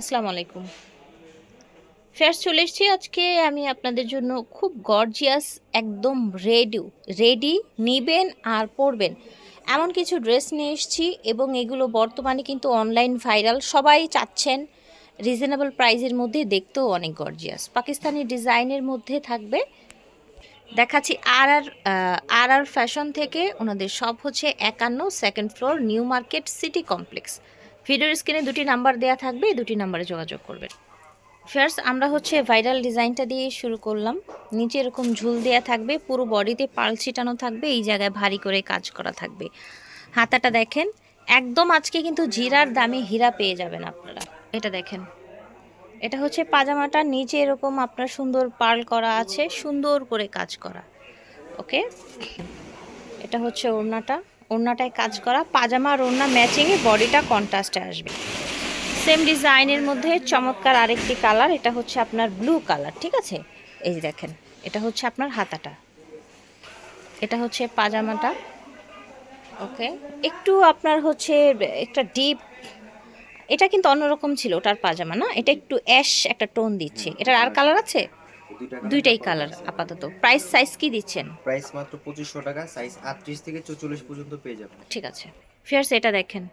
আসসালামু আলাইকুম। ফেয়ার্স চলে এসেছি আজকে আমি আপনাদের জন্য খুব গর্জিয়াস একদম রেডি রেডি নিবেন আর পরবেন। এমন কিছু ড্রেস নিয়ে এসেছি এবং এগুলো বর্তমানে কিন্তু অনলাইন ভাইরাল সবাই চাচ্ছেন রিজনেবল প্রাইজের মধ্যে দেখতেও অনেক গর্জিয়াস পাকিস্তানি ডিজাইনের মধ্যে থাকবে। দেখাচ্ছি আর আর আর আর ফ্যাশন থেকে ওনাদের সব হচ্ছে একান্ন second floor new market city complex ভিডিওর স্ক্রিনে দুটি নাম্বার দেওয়া থাকবে, দুটি নাম্বারে যোগাযোগ করবেন। ফার্স্ট আমরা হচ্ছে ভাইরাল ডিজাইনটা দিয়ে শুরু করলাম। নিচে এরকম ঝুল দেওয়া থাকবে, পুরো বডিতে পাল ছিটানো থাকবে, এই জায়গায় ভারী করে কাজ করা থাকবে। হাতাটা দেখেন, একদম আজকে কিন্তু জিরার দামে হীরা পেয়ে যাবেন আপনারা। এটা দেখেন। এটা হচ্ছে পাজামাটা, নিচে এরকম আপনার সুন্দর পাল করা আছে, সুন্দর করে কাজ করা। ওকে এটা হচ্ছে ওড়নাটা। ওড়নাটায় কাজ করা, পাজামা আর ওড়না ম্যাচিংয়ে বডিটা কন্ট্রাস্টে আসবে। সেম ডিজাইনের মধ্যে চমৎকার আরেকটি কালার এটা হচ্ছে আপনার ব্লু কালার ঠিক আছে? এই যে দেখেন, এটা হচ্ছে আপনার হাতাটা। এটা হচ্ছে পাজামাটা ওকে একটু আপনার হচ্ছে একটা ডিপ এটা কিন্তু অন্যরকম ছিল ওটার পাজামা, না? এটা একটু অ্যাশ একটা টোন দিচ্ছে। এটার আর কালার আছে? দুইটাই কালার আপাতত। প্রাইস সাইজ কি দিচ্ছেন? প্রাইস মাত্র পঁচিশশো টাকা সাইজ আটত্রিশ থেকে চৌচল্লিশ পর্যন্ত পেয়ে যাবেন। ঠিক আছে। ফিয়ার্স এটা দেখেন।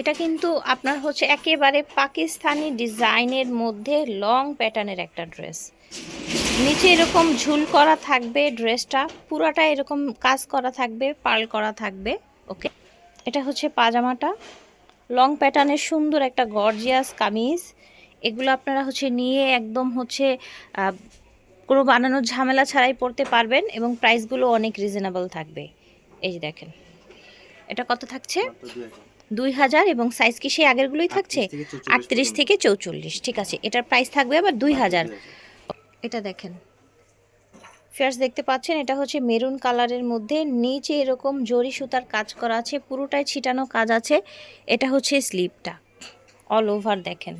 এটা কিন্তু আপনার হচ্ছে একেবারে পাকিস্তানি ডিজাইনের মধ্যে লং প্যাটার্নের একটা ড্রেস নিচে এরকম ঝুল করা থাকবে ড্রেসটা পুরাটা এরকম কাজ করা থাকবে পার্ল করা থাকবে ওকে এটা হচ্ছে পাজামাটা। লং প্যাটার্নের সুন্দর একটা গর্জিয়াস কামিজ। এগুলো আপনারা হচ্ছে নিয়ে একদম হচ্ছে কোনো বানানোর ঝামেলা ছাড়াই পড়তে পারবেন এবং প্রাইসগুলো অনেক রিজনেবল থাকবে। এই যে দেখেন এটা কত থাকছে? দুই হাজার এবং সাইজ কি সেই আগেরগুলোই থাকছে? 38 থেকে 44 আটত্রিশ থেকে চৌচল্লিশ ঠিক আছে। এটার প্রাইস থাকবে আবার দুই হাজার। এটা দেখেন। ফেয়ার্স দেখতে পাচ্ছেন এটা হচ্ছে মেরুন কালারের মধ্যে নিচে এরকম জরি সুতার কাজ করা আছে পুরোটাই ছিটানো কাজ আছে। এটা হচ্ছে স্লিপটা অল ওভার দেখেন।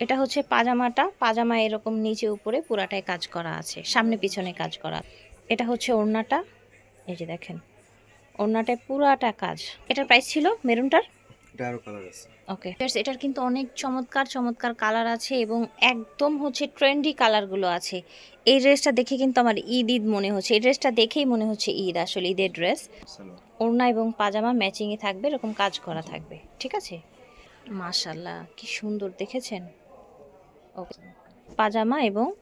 এটা হচ্ছে পাজামাটা। পাজামা এরকম নিচে উপরে পুরাটাই কাজ করা আছে। সামনে পিছনে কাজ করা। এটা হচ্ছে ওড়নাটা। এই যে দেখেন ওড়নাটায় পুরাটা কাজ। এটার প্রাইস ছিল মেরুনটার? ওকে এটার কিন্তু অনেক চমৎকার চমৎকার কালার আছে এবং একদম হচ্ছে ট্রেন্ডি কালারগুলো আছে। এই ড্রেসটা দেখে কিন্তু আমার ঈদ ঈদ মনে হচ্ছে। এই ড্রেসটা দেখেই মনে হচ্ছে ঈদ আসলে ঈদের ড্রেস ওড়না এবং পাজামা ম্যাচিংয়ে থাকবে এরকম কাজ করা থাকবে। ঠিক আছে? মাশাল্লাহ কি সুন্দর দেখেছেন? পাজামা এবং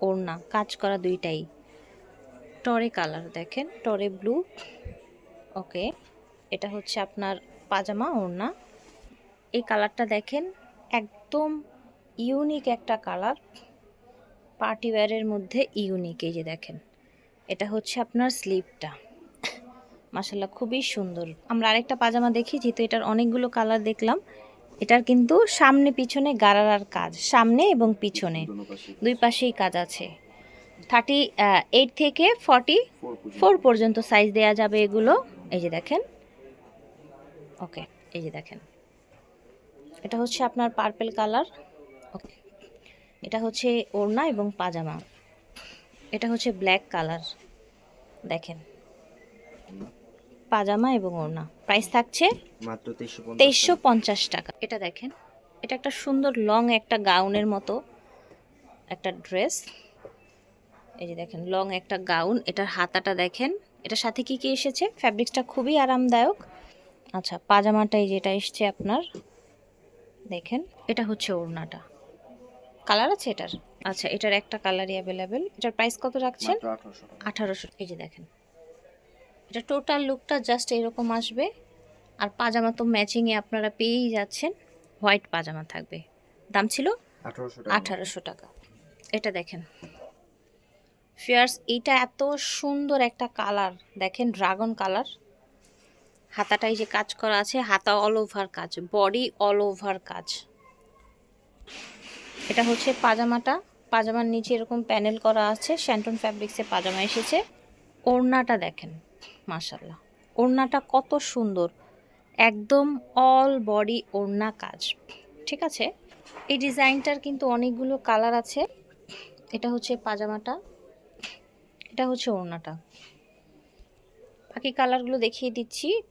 ওড়না, কাজ করা দুইটাই। টরে কালার, দেখেন, টরে ব্লু। ওকে, এটা হচ্ছে আপনার পাজামা, ওড়না। এই কালারটা দেখেন, একদম ইউনিক একটা কালার। পার্টি ওয়্যারের মধ্যে ইউনিক, এই যে দেখেন। এটা হচ্ছে আপনার স্লিপটা। মাসাল্লাহ খুবই সুন্দর। আমরা আরেকটা পাজামা দেখি, যেহেতু এটার অনেকগুলো কালার দেখলাম। এটার কিন্তু সামনে পিছনে গারারার কাজ সামনে এবং পিছনে। দুই পাশেই কাজ। আছে। থার্টি এইট থেকে ফর্টি ফোর পর্যন্ত। ফোর পর্যন্ত সাইজ দেয়া যাবে এগুলো। এই যে দেখেন। ওকে এই যে দেখেন। এটা হচ্ছে আপনার পার্পেল কালার ওকে এটা হচ্ছে ওড়না এবং পাজামা। এটা হচ্ছে ব্ল্যাক কালার দেখেন। পাজামা এবং ওড়না। প্রাইস থাকছে মাত্র তেইশশো পঞ্চাশ টাকা। এটা দেখেন এটা একটা সুন্দর লং একটা গাউনের মতো একটা ড্রেস এই যে দেখেন লং একটা গাউন এটার হাতাটা দেখেন এটার সাথে কি কি এসেছে? ফ্যাব্রিক্সটা খুবই আরামদায়ক। আচ্ছা পাজামাটাই যেটা এসছে আপনার দেখেন এটা হচ্ছে ওড়নাটা। কালার আছে এটার? আচ্ছা এটার একটা কালারই অ্যাভেলেবেল এটার প্রাইস কত রাখছেন? আঠারোশো এই যে দেখেন। এটা টোটাল লুকটা জাস্ট এরকম আসবে। আর পাজামা তো ম্যাচিংয়ে আপনারা পেয়েই যাচ্ছেন। হোয়াইট পাজামা থাকবে। দাম ছিল? আঠারোশো টাকা। এটা দেখেন। ফিয়ার্স এইটা এত সুন্দর একটা কালার দেখেন ড্রাগন কালার হাতাটাই যে কাজ করা আছে হাতা অল ওভার কাজ। বডি অল ওভার কাজ। এটা হচ্ছে পাজামাটা। পাজামার নিচে এরকম প্যানেল করা আছে। শ্যান্টন ফ্যাব্রিক্সে পাজামা এসেছে। ওড়নাটা দেখেন। মাশাল্লাহ ওড়নাটা কত সুন্দর। একদম অল বডি ওড়না কাজ। ঠিক আছে? এই ডিজাইনটার কিন্তু অনেকগুলো কালার আছে। এটা হচ্ছে পাজামাটা। এটা হচ্ছে ওড়নাটা। বাকি কালারগুলো দেখিয়ে দিচ্ছি।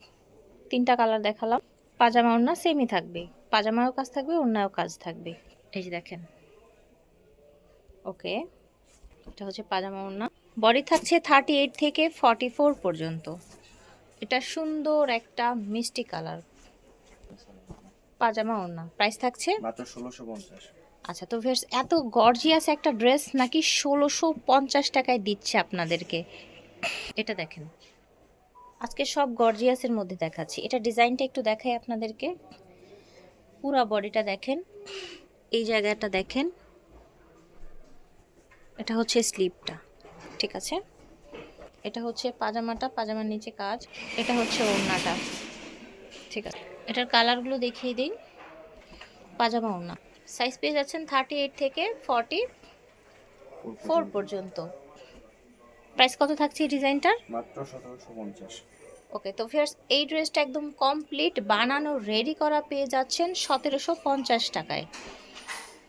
তিনটা কালার দেখালাম। পাজামা ওড়না সেমই থাকবে। পাজামাও কাজ থাকবে অন্যায় কাজ থাকবে। এই যে দেখেন। ওকে এটা হচ্ছে পাজামা ওড়না। বডি থাকছে থার্টি এইট থেকে ফর্টি ফোর পর্যন্ত। এটা সুন্দর একটা মিষ্টি কালার। পাজামা ওড়না। প্রাইস থাকছে? আচ্ছা তো ফের এত গর্জিয়াস একটা ড্রেস নাকি ষোলোশো পঞ্চাশ টাকায় দিচ্ছে আপনাদেরকে? এটা দেখেন। আজকে সব গর্জিয়াসের মধ্যে দেখাচ্ছি। এটা ডিজাইনটা একটু দেখাই আপনাদেরকে। পুরা বডিটা দেখেন। এই জায়গাটা দেখেন। এটা হচ্ছে স্লিপটা ঠিক আছে? এটা হচ্ছে পাজামাটা পাজামার নিচে কাজ। এটা হচ্ছে ওড়নাটা ঠিক আছে? এটার কালারগুলো দেখিয়ে দিই। পাজামা ওড়না। সাইজ পেয়ে যাচ্ছেন থার্টি এইট থেকে ফর্টি ফোর পর্যন্ত। প্রাইস কত থাকছে এই ডিজাইনটার? মাত্র সতেরোশো পঞ্চাশ। ওকে তো ফিয়ার্স এই ড্রেসটা একদম কমপ্লিট বানানো রেডি করা পেয়ে যাচ্ছেন সতেরোশো পঞ্চাশ টাকায়।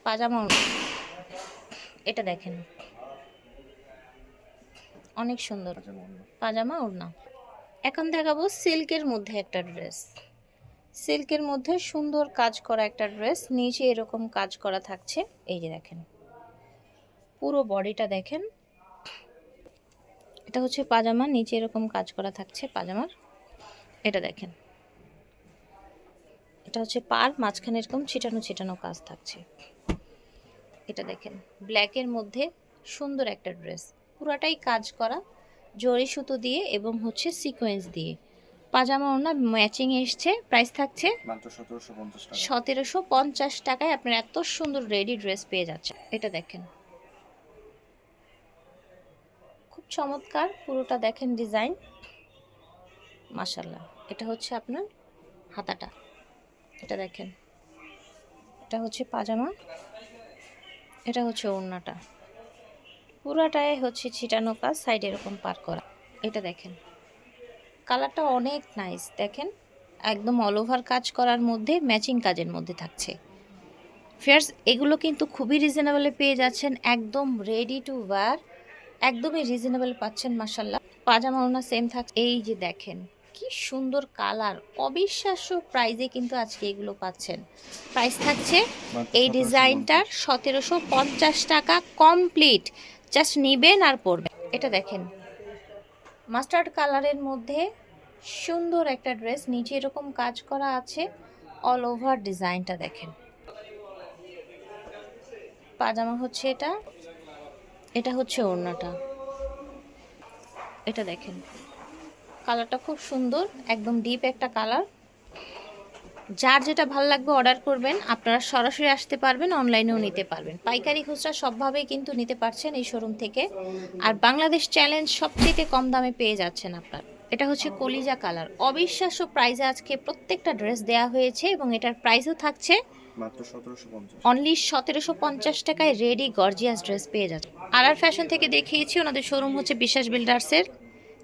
পাজামা। এটা দেখেন। অনেক সুন্দর। পাজামা ওড়না। এখন দেখাবো সিল্কের মধ্যে একটা ড্রেস। সিল্কের মধ্যে সুন্দর কাজ করা একটা ড্রেস নিচে এরকম কাজ করা থাকছে। এই যে দেখেন। পুরো বডিটা দেখেন। এটা হচ্ছে পাজামা নিচে এরকম কাজ করা থাকছে পাজামার। এটা দেখেন। এটা হচ্ছে পার মাঝখানে এরকম ছিটানো ছিটানো কাজ থাকছে। এটা দেখেন। ব্ল্যাকের মধ্যে সুন্দর একটা ড্রেস। পুরাটাই কাজ করা জরি সুতো দিয়ে এবং হচ্ছে সিকোয়েন্স দিয়ে। পাজামা ওড়না ম্যাচিং এসছে প্রাইস থাকছে সতেরোশো পঞ্চাশ টাকায় আপনার এত সুন্দর রেডি ড্রেস পেয়ে যাচ্ছে এটা দেখেন। খুব চমৎকার পুরোটা দেখেন ডিজাইন মাশাল্লাহ এটা হচ্ছে আপনার হাতাটা। এটা দেখেন। এটা হচ্ছে পাজামা। এটা হচ্ছে ওড়নাটা। পুরাটায় হচ্ছে ছিটানো কাজ সাইড এরকম পার করা। এটা দেখেন। কালারটা অনেক নাইস দেখেন? একদম অল ওভার কাজ করার মধ্যে ম্যাচিং কাজের মধ্যে থাকছে। ফেয়ার্স এগুলো কিন্তু খুবই রিজনেবলে পেয়ে যাচ্ছেন একদম রেডি টু ওয়্যার একদমই রিজনেবল পাচ্ছেন মাসাল্লাহ পাজামা ওনা সেম থাক এই যে দেখেন কি সুন্দর কালার অবিশ্বাস্য প্রাইজে কিন্তু আজকে এগুলো পাচ্ছেন। প্রাইস থাকছে এই ডিজাইনটার সতেরোশো পঞ্চাশ টাকা কমপ্লিট জাস্ট নিবেন আর পরবেন। এটা দেখেন। মাস্টার্ড কালারের মধ্যে সুন্দর একটা ড্রেস নিচে এরকম কাজ করা আছে অল ওভার ডিজাইনটা দেখেন। পাজামা হচ্ছে এটা এটা হচ্ছে ওড়নাটা। এটা দেখেন। কালারটা খুব সুন্দর, একদম ডিপ একটা কালার যার যেটা ভালো লাগবে অর্ডার করবেন আপনারা সরাসরি আসতে পারবেন অনলাইনেও নিতে পারবেন। পাইকারি খুচরা সবভাবেই কিন্তু নিতে পারছেন এই শোরুম থেকে। আর বাংলাদেশ চ্যালেঞ্জ সবচেয়ে কম দামে পেয়ে যাচ্ছেন আপনার। এটা হচ্ছে কলিজা কালার অবিশ্বাস্য প্রাইজে আজকে প্রত্যেকটা ড্রেস দেওয়া হয়েছে এবং এটার প্রাইসও থাকছে অনলি সতেরোশো পঞ্চাশ। টাকায় রেডি গর্জিয়াস ড্রেস পেয়ে যাচ্ছে আর আর ফ্যাশন থেকে দেখিয়েছি ওনাদের শোরুম হচ্ছে বিশ্বাস বিল্ডার্সের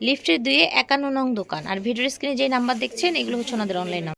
লিফটের দুয়ে একান্ন নং দোকান। আর ভিডিও স্ক্রিনে যে নাম্বার দেখছেন এগুলো হচ্ছে ওনাদের অনলাইন নাম্বার